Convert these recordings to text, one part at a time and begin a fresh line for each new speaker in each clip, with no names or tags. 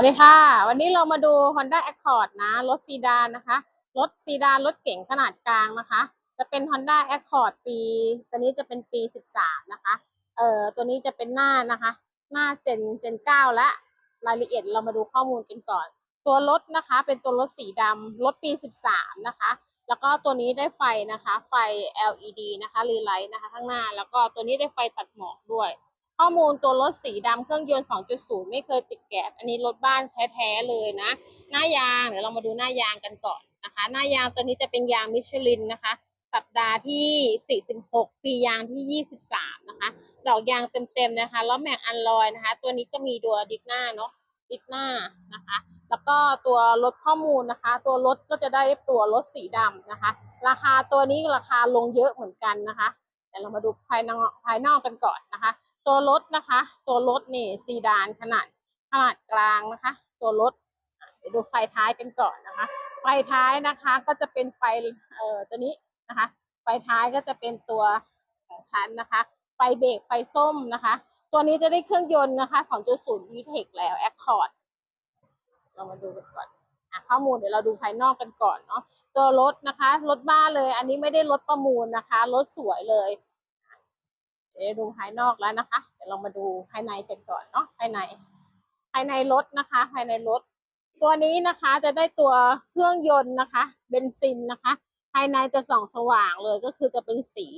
วัสดีค่ะ วันนี้เรามาดู Honda Accord นะ รถซีดานนะคะ รถซีดานรถเก๋งขนาดกลางนะคะ จะเป็น Honda Accord ปี ตัวนี้จะเป็นปี 13 นะคะ เอ่อ ตัวนี้จะเป็นหน้านะคะ หน้าเจนเจน9และ รายละเอียดเรามาดูข้อมูลกันก่อน ตัวรถนะคะ เป็นตัวรถสีดำรถปี 13 นะคะ แล้วก็ตัวนี้ได้ไฟนะคะ ไฟ LED นะคะ รีไลท์นะคะ ข้างหน้า แล้วก็ตัวนี้ได้ไฟตัดหมอกด้วย ข้อมูลตัวรถสีดำเครื่องยนต์ 2.0 ไม่เคยติดแก๊บอันนี้รถบ้านแท้ๆเลยนะ หน้ายางเดี๋ยวเรามาดูหน้ายางกันก่อนนะคะ หน้ายางตัวนี้จะเป็นยางมิชลินนะคะ สัปดาห์ที่ 46 ปียางที่ 23 นะคะดอกยางเต็มๆนะคะแล้วแม็กอันลอยนะคะ ตัวนี้ก็มีตัวดิสหน้าเนาะดิสหน้านะคะ แล้วก็ตัวรถข้อมูลนะคะ ตัวรถก็จะได้ตัวรถสีดำนะคะ ราคาตัวนี้ราคาลงเยอะเหมือนกันนะคะเดี๋ยวเรามาดูภายนอกภายนอกกันก่อนนะคะ ตัวรถนะคะ ตัวรถนี่ซีดานขนาดขนาดกลางนะคะ ตัวรถเดี๋ยวดูไฟท้ายกันก่อนนะคะ ไฟท้ายนะคะก็จะเป็นไฟเอ่อตัวนี้นะคะ ไฟท้ายก็จะเป็นตัวสองชั้นนะคะ ไฟเบรกไฟส้มนะคะ ตัวนี้จะได้เครื่องยนต์นะคะ 2.0 VTEC แล้ว Accord เรามาดูกันก่อนอะข้อมูลเดี๋ยวเราดูภายนอกกันก่อนเนาะตัวรถนะคะรถบ้านเลย อันนี้ไม่ได้รถประมูลนะคะรถสวยเลยเดี๋ยวดูภายนอกแล้วนะคะ เดี๋ยวเรามาดูภายในกันก่อนเนาะภายใน ภายในรถนะคะ ภายในรถ ตัวนี้นะคะจะได้ตัวเครื่องยนต์นะคะเบนซินนะคะ ภายในจะส่องสว่างเลยก็คือจะเป็นสี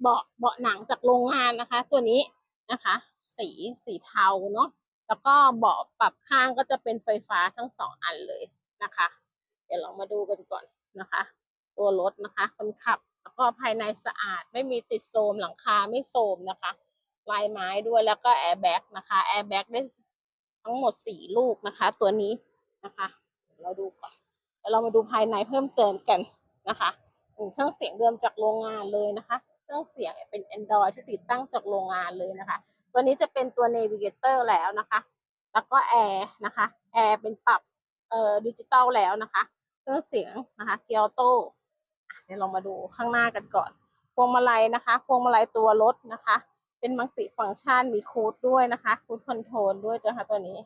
เบาะเบาะหนังจากโรงงานนะคะ ตัวนี้นะคะ สีสีเทาเนาะแล้วก็เบาะปรับข้างก็จะเป็นไฟฟ้าทั้งสองอันเลยนะคะ เดี๋ยวเรามาดูกันก่อนนะคะ ตัวรถนะคะ คนขับ แล้วก็ภายในสะอาดไม่มีติดโทรมหลังคาไม่โทรมนะคะ ลายไม้ด้วยแล้วก็แอร์แบ็กนะคะแอร์แบ็กได้ทั้งหมดสี่ลูกนะคะ ตัวนี้นะคะเดี๋ยวเราดูก่อนแล้วเรามาดูภายในเพิ่มเติมกันนะคะเครื่องเสียงเดิมจากโรงงานเลยนะคะ เครื่องเสียงเป็น Android ที่ติดตั้งจากโรงงานเลยนะคะ ตัวนี้จะเป็นตัว Navigator แล้วนะคะ แล้วก็แอร์นะคะแอร์เป็นปรับเอ่อดิจิตอลแล้วนะคะ เครื่องเสียงนะคะเกียร์โตเดี๋ยวเรามาดูข้างหน้ากันก่อน พวงมาลัยนะคะ พวงมาลัยตัวรถนะคะ เป็นมัลติฟังก์ชันมีคูดด้วยนะคะคูดคอนโทรลด้วยนะคะตัวนี้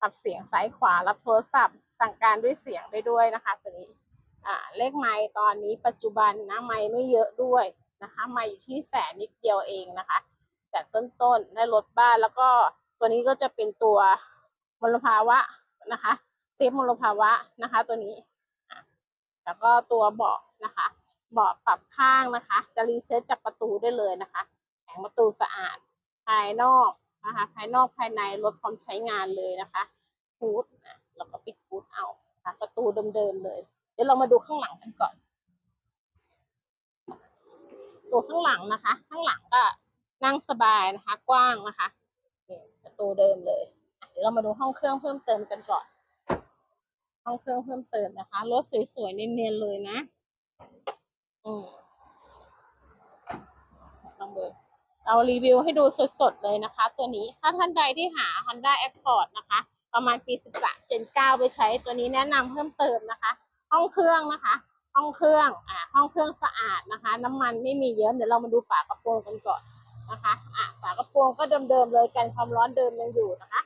ปรับเสียงซ้ายขวารับโทรศัพท์สั่งการด้วยเสียงได้ด้วยนะคะ ตัวนี้เลขไมค์ตอนนี้ปัจจุบันนะไมค์ไม่เยอะด้วยนะคะไมค์อยู่ที่แสนนิดเดียวเองนะคะ แต่ต้นๆได้รถบ้านแล้วก็ตัวนี้ก็จะเป็นตัวมลภาวะนะคะเซฟมลภาวะนะคะ ตัวนี้แล้วก็ตัวเบาะนะคะเบาะปรับข้างนะคะ จะรีเซ็ตจากประตูได้เลยนะคะ งประตูสะอาด ภายนอกนะคะ ภายนอกภายในรถพร้อมใช้งานเลยนะคะฮูดนะแล้วก็ปิดฮูดเอาะะประตูเดิมๆเลย เดี๋ยวเรามาดูข้างหลังกันก่อน ตัวข้างหลังนะคะ ข้างหลังก็นั่งสบายนะคะ กว้างนะคะประตูเดิมเลย เดี๋ยวเรามาดูห้องเครื่องเพิ่มเติมกันก่อน ห้องเครื่องเพิ่มเติมนะคะรถสวยๆเนียนๆเลยนะ อืมลองดู เรารีวิวให้ดูสดๆเลยนะคะ ตัวนี้ถ้าท่านใดที่หา Honda Accord นะคะ ประมาณปี 13 Gen 9 ไปใช้ตัวนี้แนะนำเพิ่มเติมนะคะ ห้องเครื่องนะคะ ห้องเครื่องอ่าห้องเครื่องสะอาดนะคะ น้ำมันไม่มีเยิ้มเดี๋ยวเรามาดูฝากระโปรงกันก่อนนะคะอ่าฝากระโปรงก็เดิมๆเลยกันความร้อนเดิมยังอยู่นะคะ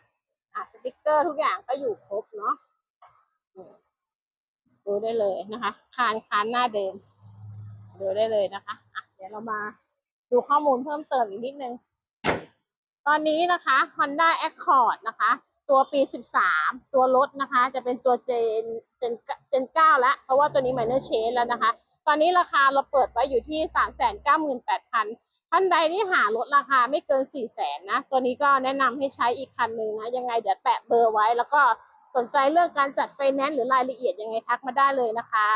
อ่าสติกเกอร์ทุกอย่างก็อยู่ครบเนาะดูได้เลยนะคะ คานคานหน้าเดิมดูได้เลยนะคะอะเดี๋ยวเรามา ดูข้อมูลเพิ่มเติมอีกนิดนึง ตอนนี้นะคะ Honda Accord นะคะ ตัวปี 13 ตัวรถนะคะ จะเป็นตัวเจนเจนเจน9แล้ว เพราะว่าตัวนี้ minor change แล้วนะคะ ตอนนี้ราคาเราเปิดไว้อยู่ที่ 398,000 ท่านใดที่หารถราคาไม่เกิน 400,000นะ ตัวนี้ก็แนะนำให้ใช้อีกคันหนึ่งนะ ยังไงเดี๋ยวแปะเบอร์ไว้แล้วก็สนใจเรื่องการจัดไฟแนนซ์หรือรายละเอียดยังไงทักมาได้เลยนะคะ